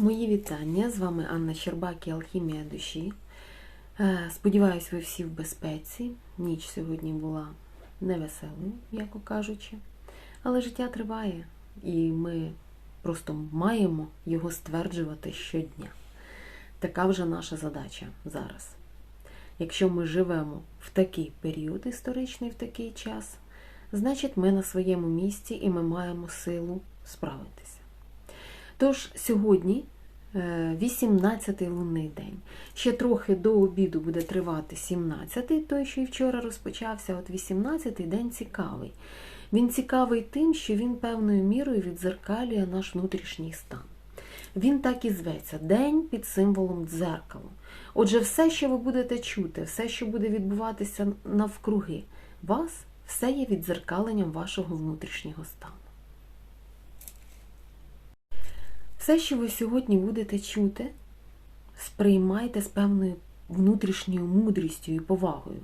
Мої вітання. З вами Анна Щербак і Алхімія душі. Е, Сподіваюсь, ви всі в безпеці. Ніч сьогодні була невеселою, м'яко кажучи. Але життя триває, і ми просто маємо його стверджувати щодня. Така вже наша задача зараз. Якщо ми живемо в такий період історичний, в такий час, значить ми на своєму місці і ми маємо силу справитися. Тож сьогодні 18-й лунний день. Ще трохи до обіду буде тривати 17-й, той, що і вчора розпочався. От 18-й день цікавий. Він цікавий тим, що він певною мірою відзеркалює наш внутрішній стан. Він так і зветься День під символом дзеркалу. Отже, все, що ви будете чути, все, що буде відбуватися навкруги вас, все є відзеркаленням вашого внутрішнього стану. Все, що ви сьогодні будете чути, сприймайте з певною внутрішньою мудрістю і повагою.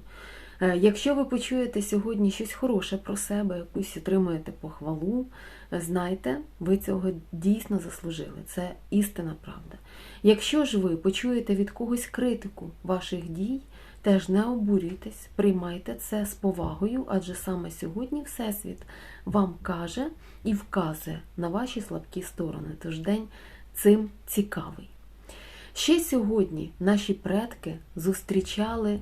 Е, Якщо ви почуєте сьогодні щось хороше про себе, якусь отримуєте похвалу, е, знайте, ви цього дійсно заслужили. Це істина правда. Якщо ж ви почуєте від когось критику ваших дій, теж не обурюйтесь, приймайте це з повагою, адже саме сьогодні Всесвіт вам каже і вказує на ваші слабкі сторони. Тож день цим цікавий. Ще сьогодні наші предки зустрічали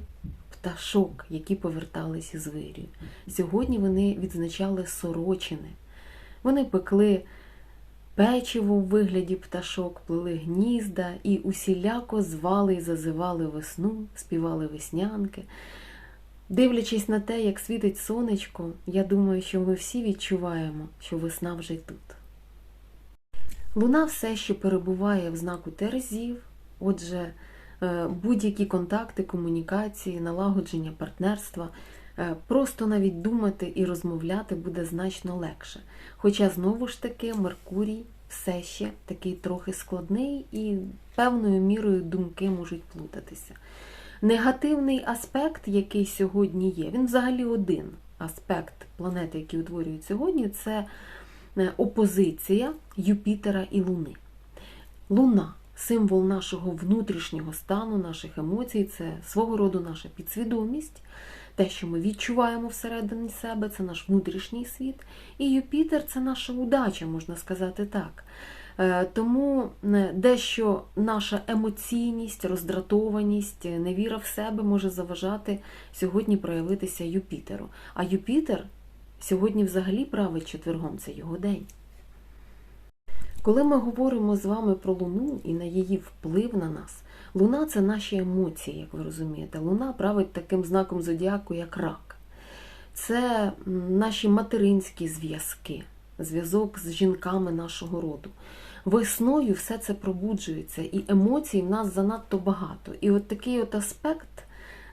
пташок, які поверталися з вирію. Сьогодні вони відзначали сорочини. Вони пекли печиво в вигляді пташок, плели гнізда і усіляко звали і зазивали весну, співали веснянки. Дивлячись на те, як світить сонечко, я думаю, що ми всі відчуваємо, що весна вже тут. Луна все ще перебуває в знаку Терезів, отже, е, будь-які контакти, комунікації, налагодження партнерства, просто навіть думати і розмовляти буде значно легше. Хоча, знову ж таки, Меркурій все ще такий трохи складний і певною мірою думки можуть плутатися. Негативний аспект, який сьогодні є, він взагалі один аспект планети, який утворюють сьогодні, це е, опозиція Юпітера і Луни. Луна символ нашого внутрішнього стану, наших емоцій, це свого роду наша підсвідомість, те, що ми відчуваємо всередині себе, це наш внутрішній світ. І Юпітер це наша удача, можна сказати так. Е, Тому е, дещо наша емоційність, роздратованість, е, невіра в себе може заважати сьогодні проявитися Юпітеру. А Юпітер сьогодні взагалі править четвергом, це його день. Коли ми говоримо з вами про Луну і на її вплив на нас, Луна це наші емоції, як ви розумієте. Луна править таким знаком зодіаку, як рак. Це наші материнські зв'язки, зв'язок з жінками нашого роду. Весною все це пробуджується, і емоцій в нас занадто багато. І от такий от аспект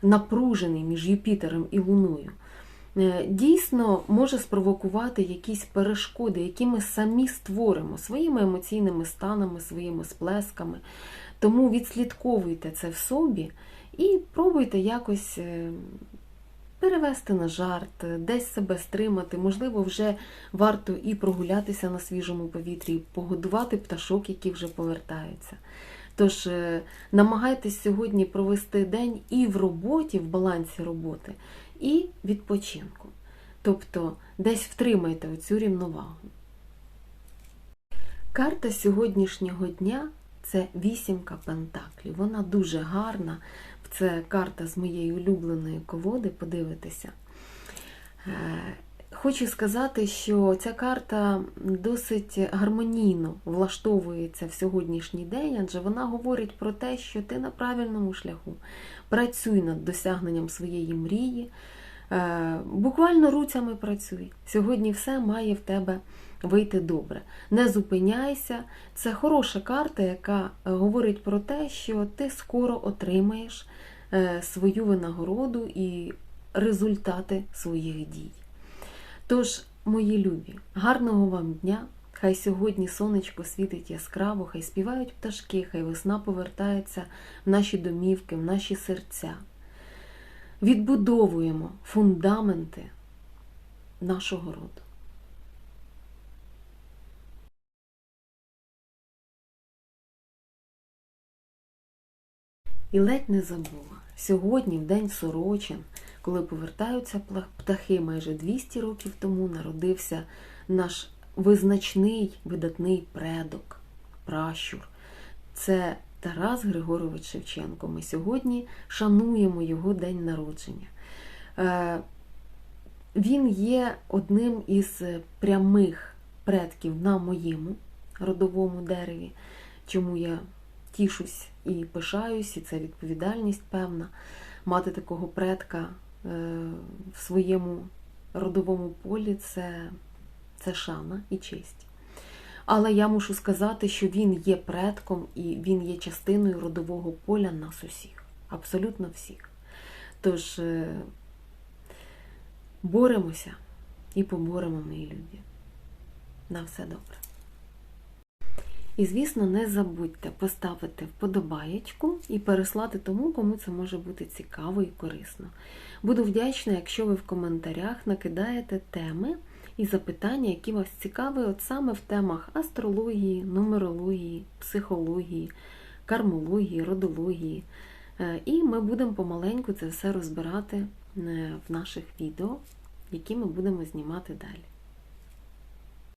напружений між Юпітером і Луною. Е, Дійсно може спровокувати якісь перешкоди, які ми самі створимо своїми емоційними станами, своїми сплесками. Тому відслідковуйте це в собі і пробуйте якось е, перевести на жарт, десь себе стримати. Можливо, вже варто і прогулятися на свіжому повітрі, погодувати пташок, які вже повертаються. Тож е, намагайтесь сьогодні провести день і в роботі, в балансі роботи, і відпочинку. Тобто десь втримайте оцю рівновагу. Карта сьогоднішнього дня це вісімка пентаклів. Вона дуже гарна. Це карта з моєї улюбленої колоди, подивитися. Хочу сказати, що ця карта досить гармонійно влаштовується в сьогоднішній день, адже вона говорить про те, що ти на правильному шляху. Працюй над досягненням своєї мрії. Е, Буквально руцями працюй. Сьогодні все має в тебе вийти добре. Не зупиняйся. Це хороша карта, яка говорить про те, що ти скоро отримаєш е, свою винагороду і результати своїх дій. Тож, мої любі, гарного вам дня! Хай сьогодні сонечко світить яскраво, хай співають пташки, хай весна повертається в наші домівки, в наші серця. Відбудовуємо фундаменти нашого роду. І ледь не забула. Сьогодні, в день сорочин, коли повертаються птахи, майже 200 років тому народився наш визначний видатний предок, пращур. Це Тарас Григорович Шевченко. Ми сьогодні шануємо його день народження. Е, Він є одним із прямих предків на моєму родовому дереві, чому я тішусь і пишаюсь, і це відповідальність певна мати такого предка в своєму родовому полі це, це шана і честь. Але я мушу сказати, що він є предком і він є частиною родового поля нас усіх, абсолютно всіх. Тож е, боремося і поборемо, мої любі. На все добре. І, звісно, не забудьте поставити вподобаєчку і переслати тому, кому це може бути цікаво і корисно. Буду вдячна, якщо ви в коментарях накидаєте теми і запитання, які вас цікаві, от саме в темах астрології, нумерології, психології, кармології, родології. Е, І ми будемо помаленьку це все розбирати е, в наших відео, які ми будемо знімати далі.